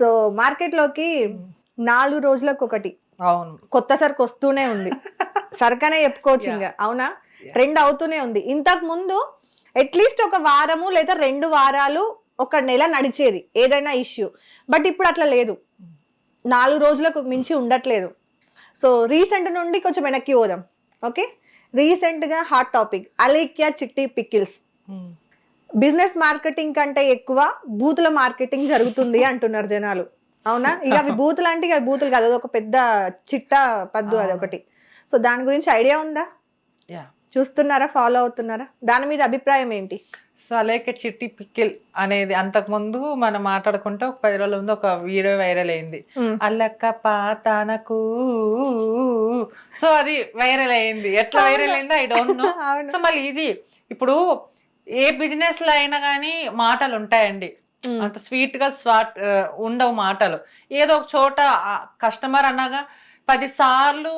So మార్కెట్లోకి నాలుగు రోజులకు ఒకటి అవును. కొత్త సరుకు వస్తూనే ఉంది. సరుకనే చెప్పుకోవచ్చు ఇంకా అవునా? ట్రెండ్ అవుతూనే ఉంది. ఇంతకు ముందు అట్లీస్ట్ ఒక వారము లేదా రెండు వారాలు ఒక నెల నడిచేది ఏదైనా ఇష్యూ. బట్ ఇప్పుడు అట్లా లేదు. నాలుగు రోజులకు మించి ఉండట్లేదు. సో రీసెంట్ నుండి కొంచెం వెనక్కి పోదాం. ఓకే? రీసెంట్గా హాట్ టాపిక్ అలేక్యా చిట్టి పికిల్స్ ఉమ్. బిజినెస్ మార్కెటింగ్ కంటే ఎక్కువ బూతుల మార్కెటింగ్ జరుగుతుంది అంటున్నారు జనాలు. అవునా? ఇక అవి బూతులు అంటే ఇక బూతులు కాదు. అది ఒక పెద్ద చిట్ట పద్దు అది ఒకటి. సో దాని గురించి ఐడియా ఉందా? చూస్తున్నారా? ఫాలో అవుతున్నారా? దాని మీద అభిప్రాయం ఏంటి? సో అలాగే చిట్టి పిక్కిల్ అనేది అంతకుముందు మనం మాట్లాడుకుంటే ఒక పది రోజుల ముందు ఒక వీడియో వైరల్ అయింది. అల్లక్క పాతనకు. సో అది వైరల్ అయింది. ఎట్లా వైరల్ అయిందో ఐ డోంట్ నో. సో మళ్ళీ ఇది. ఇప్పుడు ఏ బిజినెస్లో అయినా కానీ మాటలు ఉంటాయండి. అంత స్వీట్గా స్వాట్ ఉండవు మాటలు. ఏదో ఒక చోట కస్టమర్ అన్నగా పది సార్లు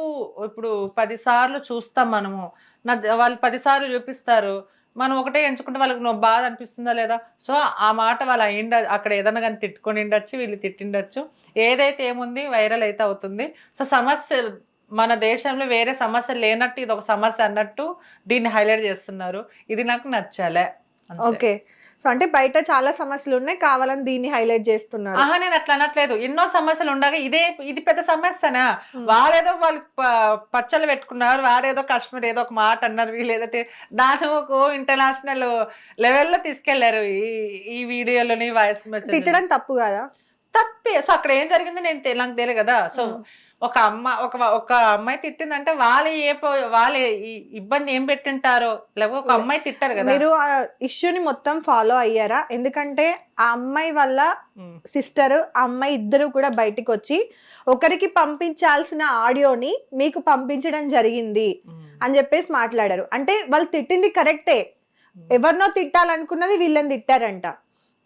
ఇప్పుడు పది సార్లు చూస్తాం మనము. నా వాళ్ళు పది సార్లు చూపిస్తారు. మనం ఒకటే ఎంచుకుంటే వాళ్ళకి నువ్వు బాధ అనిపిస్తుందా లేదా? సో ఆ మాట వాళ్ళు అయిండ అక్కడ ఏదైనా కానీ తిట్టుకొని ఉండొచ్చు వీళ్ళు తిట్టిండొచ్చు. ఏదైతే ఏముంది వైరల్ అయితే అవుతుంది. సో సమస్య మన దేశంలో వేరే సమస్య లేనట్టు ఇది ఒక సమస్య అన్నట్టు దీన్ని హైలైట్ చేస్తున్నారు. ఇది నాకు నచ్చాలే. ఓకే. సో అంటే బయట చాలా సమస్యలు ఉన్నాయి కావాలని దీన్ని హైలైట్ చేస్తున్నారు. ఆహా నేను అట్లా అనట్లేదు. ఎన్నో సమస్యలు ఉండగా ఇదే ఇది పెద్ద సమస్యనా? వాళ్ళేదో వాళ్ళు ప- పచ్చళ్ళు పెట్టుకున్నారు వాడేదో కస్టమర్ ఏదో ఒక మాట అన్నారు వీళ్ళు ఏదో దాన్ని ఒక ఇంటర్నేషనల్ లెవెల్లో తీసుకెళ్ళారు ఈ ఈ వీడియోలోని వాయిస్ మెసేజ్ తిట్టడం తప్పు కదా? తప్పే. సో అక్కడ ఏం జరిగిందో నేను నాకు తెలియదు కదా. సో ఒక అమ్మ ఒక ఒక అమ్మాయి తిట్టిందంటే వాళ్ళు ఏ వాళ్ళు ఇబ్బంది ఏం పెట్టింటారో లేకపోతే ఒక అమ్మాయి తిట్టారు కదా. మీరు ఆ ఇష్యూని మొత్తం ఫాలో అయ్యారా? ఎందుకంటే ఆ అమ్మాయి వల్ల సిస్టర్ ఆ అమ్మాయి ఇద్దరు కూడా బయటికి వచ్చి ఒకరికి పంపించాల్సిన ఆడియోని మీకు పంపించడం జరిగింది అని చెప్పేసి మాట్లాడారు. అంటే వాళ్ళు తిట్టింది కరెక్టే. ఎవరినో తిట్టాలనుకున్నది వీళ్ళని తిట్టారంట.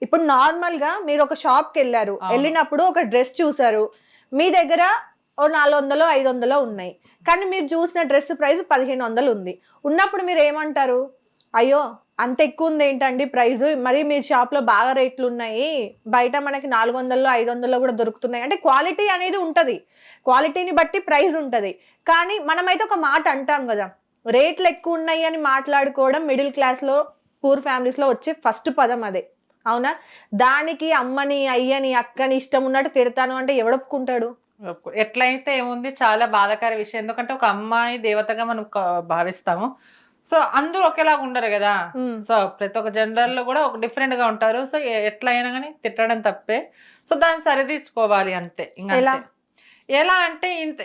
ఇప్పుడు నార్మల్గా మీరు ఒక షాప్కి వెళ్ళారు. వెళ్ళినప్పుడు ఒక డ్రెస్ చూసారు. మీ దగ్గర ఓ నాలుగు వందలు ఐదు వందలు ఉన్నాయి. కానీ మీరు చూసిన డ్రెస్ ప్రైస్ పదిహేను వందలు ఉంది. ఉన్నప్పుడు మీరు ఏమంటారు? అయ్యో అంత ఎక్కువ ఉంది ఏంటండి ప్రైస్ మరి మీ షాప్లో బాగా రేట్లు ఉన్నాయి. బయట మనకి నాలుగు వందల్లో ఐదు వందల్లో కూడా దొరుకుతున్నాయి. అంటే క్వాలిటీ అనేది ఉంటది. క్వాలిటీని బట్టి ప్రైస్ ఉంటది. కానీ మనమైతే ఒక మాట అంటాం కదా. రేట్లు ఎక్కువ ఉన్నాయి అని మాట్లాడుకోవడం మిడిల్ క్లాస్లో పూర్ ఫ్యామిలీస్లో వచ్చే ఫస్ట్ పదం అదే. అవునా? దానికి అమ్మని అయ్యని అక్కని ఇష్టం ఉన్నట్టు తిడతాను అంటే ఎవడొప్పుకుంటాడు ఎట్లయితే ఏముంది చాలా బాధాకర విషయం. ఎందుకంటే ఒక అమ్మాయి దేవతగా మనం భావిస్తాము. సో అందరూ ఒకేలాగా ఉండరు కదా. సో ప్రతి ఒక్క జనరల్లో కూడా ఒక డిఫరెంట్గా ఉంటారు. సో ఎట్లా అయినా కానీ తిట్టడం తప్పే. సో దాన్ని సరిదిద్దుకోవాలి అంతే. ఇంకా ఎలా? అంటే ఇంత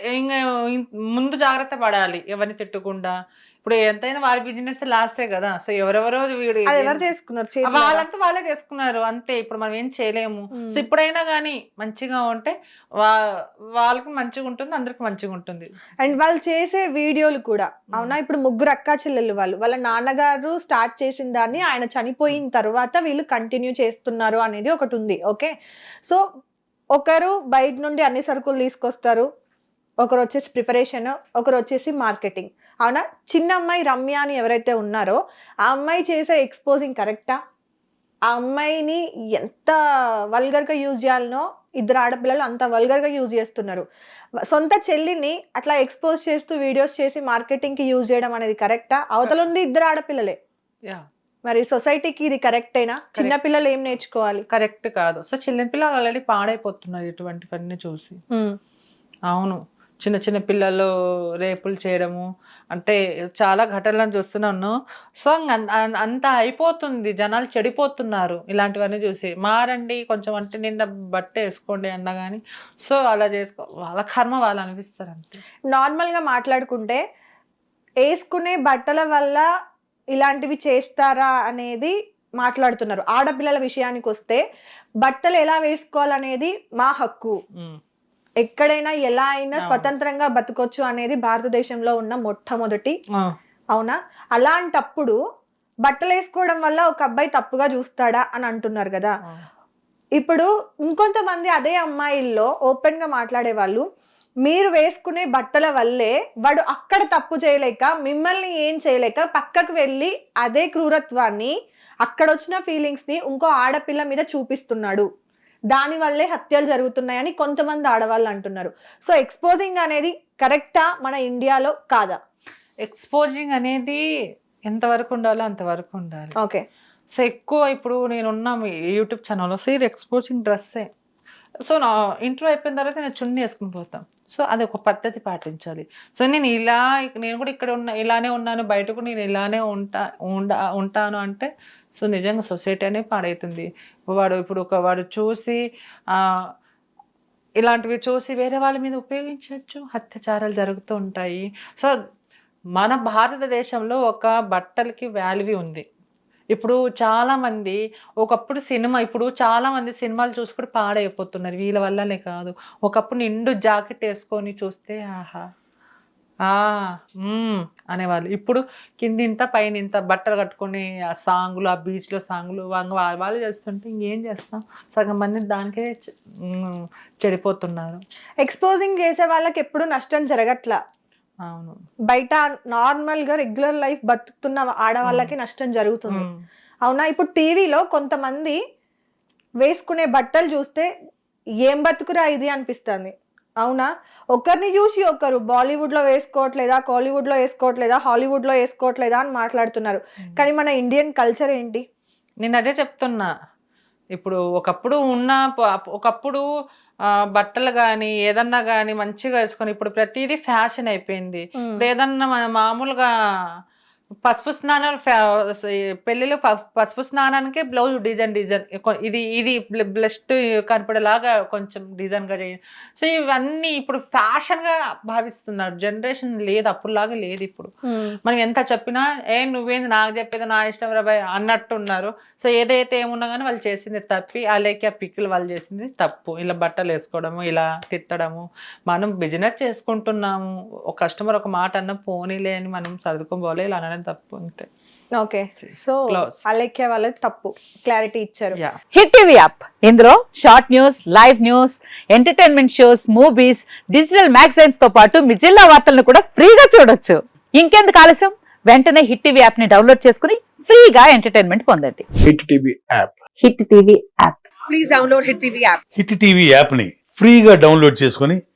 ముందు జాగ్రత్త పడాలి ఎవరిని తిట్టకుండా ఇప్పుడు ఎంతైనా వారి బిజినెస్ లాస్టే కదా సో ఎవరెవరో వీడు ఎవరు చేసుకున్నారు? వాళ్ళంతా వాళ్ళే చేసుకున్నారు అంతే ఇప్పుడు మనం ఏం చేయలేము. సో ఇప్పుడైనా కానీ మంచిగా ఉంటే వా వాళ్ళకి మంచిగా ఉంటుంది అందరికి మంచిగా ఉంటుంది అండ్ వాళ్ళు చేసే వీడియోలు కూడా అవునా ఇప్పుడు ముగ్గురు అక్కా చెల్లెలు వాళ్ళు వాళ్ళ నాన్నగారు స్టార్ట్ చేసిన దాన్ని ఆయన చనిపోయిన తర్వాత వీళ్ళు కంటిన్యూ చేస్తున్నారు అనేది ఒకటి ఉంది ఓకే సో ఒకరు బయట నుండి అన్ని సరుకులు తీసుకొస్తారు. ఒకరు వచ్చేసి ప్రిపరేషన్ ఒకరు వచ్చేసి మార్కెటింగ్. అవునా? చిన్న అమ్మాయి రమ్య అని ఎవరైతే ఉన్నారో ఆ అమ్మాయి చేసే ఎక్స్పోజింగ్ కరెక్టా ఆ? అమ్మాయిని ఎంత వల్గర్గా యూజ్ చేయాలనో ఇద్దరు ఆడపిల్లలు అంత వల్గర్గా యూజ్ చేస్తున్నారు. సొంత చెల్లిని అట్లా ఎక్స్పోజ్ చేస్తూ వీడియోస్ చేసి మార్కెటింగ్కి యూజ్ చేయడం అనేది కరెక్టా అవతల ఉంది ఇద్దరు ఆడపిల్లలే. యా మరి సొసైటీకి ఇది కరెక్టేనా చిన్న పిల్లలు ఏం నేర్చుకోవాలి? కరెక్ట్ కాదు. సో చిన్న పిల్లలు ఆల్రెడీ పాడైపోతున్నారు ఇటువంటివన్నీ చూసి. అవును. చిన్న చిన్న పిల్లలు రేపులు చేయడము అంటే చాలా ఘటనలను చూస్తున్నాను. సో అంత అయిపోతుంది. జనాలు చెడిపోతున్నారు ఇలాంటివన్నీ చూసి. మారండి కొంచెం అంటే నిండా బట్ట వేసుకోండి అన్నా కానీ సో అలా చేసుకో వాళ్ళ కర్మ వాళ్ళు అనిపిస్తారు అంతే. నార్మల్గా మాట్లాడుకుంటే వేసుకునే బట్టల వల్ల ఇలాంటివి చేస్తారా అనేది మాట్లాడుతున్నారు ఆడపిల్లల విషయానికి వస్తే బట్టలు ఎలా వేసుకోవాలనేది మా హక్కు. ఎక్కడైనా ఎలా అయినా. స్వతంత్రంగా బతకొచ్చు అనేది భారతదేశంలో ఉన్న మొట్టమొదటి అవునా అలాంటప్పుడు బట్టలు వేసుకోవడం వల్ల ఒక అబ్బాయి తప్పుగా చూస్తాడా అని అంటున్నారు కదా. ఇప్పుడు ఇంకొంతమంది అదే అమ్మాయిల్లో ఓపెన్గా మాట్లాడే వాళ్ళు మీరు వేసుకునే బట్టల వల్లే వాడు అక్కడ తప్పు చేయలేక మిమ్మల్ని ఏం చేయలేక పక్కకు వెళ్ళి అదే క్రూరత్వాన్ని అక్కడ వచ్చిన ఫీలింగ్స్ని ఇంకో ఆడపిల్ల మీద చూపిస్తున్నాడు. దాని వల్లే హత్యలు జరుగుతున్నాయని కొంతమంది ఆడవాళ్ళు అంటున్నారు. సో ఎక్స్పోజింగ్ అనేది కరెక్టా మన ఇండియాలో కాదా? ఎక్స్పోజింగ్ అనేది ఎంతవరకు ఉండాలో అంతవరకు ఉండాలి. ఓకే. సో ఎక్కువ ఇప్పుడు నేనున్న యూట్యూబ్ ఛానల్లో సో ఇది ఎక్స్పోజింగ్ డ్రెస్సే సో నా ఇంట్లో అయిపోయిన తర్వాత నేను చున్నీ వేసుకుని పోతాం. సో అది ఒక పద్ధతి పాటించాలి. సో నేను ఇలా నేను కూడా ఇక్కడ ఉన్న ఇలానే ఉన్నాను బయటకు నేను ఇలానే ఉంటా ఉండా ఉంటాను అంటే సో నిజంగా సొసైటీ అనేది పాడవుతుంది వాడు ఇప్పుడు ఒక వాడు చూసి ఇలాంటివి చూసి వేరే వాళ్ళ మీద ఉపయోగించవచ్చు. అత్యాచారాలు జరుగుతూ ఉంటాయి. సో మన భారతదేశంలో ఒక బట్టలకి వాల్యూ ఉంది. ఇప్పుడు చాలామంది ఒకప్పుడు సినిమా ఇప్పుడు చాలామంది సినిమాలు చూసుకుని పాడైపోతున్నారు. వీళ్ళ వల్లనే కాదు. ఒకప్పుడు నిండు జాకెట్ వేసుకొని చూస్తే ఆహా ఆ అనేవాళ్ళు. ఇప్పుడు కింద ఇంత పైన ఇంత బట్టలు కట్టుకొని ఆ సాంగులు ఆ బీచ్లో సాంగులు వాళ్ళు వాళ్ళు చేస్తుంటే ఇంకేం చేస్తాం? సగం మంది దానికే చెడిపోతున్నారు. ఎక్స్పోజింగ్ చేసే వాళ్ళకి ఎప్పుడు నష్టం జరగట్లా. బయట నార్మల్గా రెగ్యులర్ లైఫ్ బతుకుతున్న ఆడవాళ్ళకి నష్టం జరుగుతుంది. అవునా? ఇప్పుడు టీవీలో కొంతమంది వేసుకునే బట్టలు చూస్తే ఏం బతుకురా ఇది అనిపిస్తుంది. అవునా? ఒకరిని చూసి ఒకరు బాలీవుడ్లో వేసుకోవట్లేదా కాలీవుడ్లో వేసుకోవట్లేదా హాలీవుడ్లో వేసుకోవట్లేదా అని మాట్లాడుతున్నారు. కానీ మన ఇండియన్ కల్చర్ ఏంటి? నేను అదే చెప్తున్నా. ఇప్పుడు ఒకప్పుడు ఉన్న ఒకప్పుడు బట్టలు కానీ ఏదన్నా కానీ మంచిగా వేసుకొని ఇప్పుడు ప్రతిదీ ఫ్యాషన్ అయిపోయింది. ఇప్పుడు ఏదన్నా మామూలుగా పసుపు స్నానాలు పెళ్ళిలో పసుపు స్నానానికి బ్లౌజ్ డిజైన్ డిజైన్. ఇది ఇది బ్లెస్ట్ కనపడేలాగా కొంచెం డిజైన్గా చేయ సో ఇవన్నీ ఇప్పుడు ఫ్యాషన్గా భావిస్తున్నారు. జనరేషన్ లేదు అప్పుడులాగా లేదు ఇప్పుడు. మనం ఎంత చెప్పినా ఏ నువ్వేంది నాకు చెప్పేది నా ఇష్టం రాబాయ్ అన్నట్టు ఉన్నారు సో ఏదైతే ఏమున్నా కానీ వాళ్ళు చేసింది తప్పి అలాగే ఆ పిక్కులు వాళ్ళు చేసింది తప్పు. ఇలా బట్టలు వేసుకోవడము ఇలా తిట్టడము. మనం బిజినెస్ చేసుకుంటున్నాము. ఒక కస్టమర్ ఒక మాట అన్న పోనీలే అని మనం సర్దుకోబోలే ఇలా అనడం తప్పు అంతే. ఓకే. సో. అలెక్కే వాళ్ళకి తప్పు. క్లారిటీ ఇచ్చారు. Hit TV app. ఇందులో short news live news entertainment shows movies digital మ్యాగజైన్స్తో పాటు మీ జిల్లా వార్తలను కూడా ఫ్రీగా చూడొచ్చు. ఇంకెందుకు ఆలస్యం? వెంటనే హిట్ టీవీ యాప్ని డౌన్లోడ్ చేసుకుని ఫ్రీగా ఎంటర్టైన్మెంట్ పొందండి. Hit TV app. Hit TV app. Hit TV యాప్ని ఫ్రీగా డౌన్లోడ్ చేసుకొని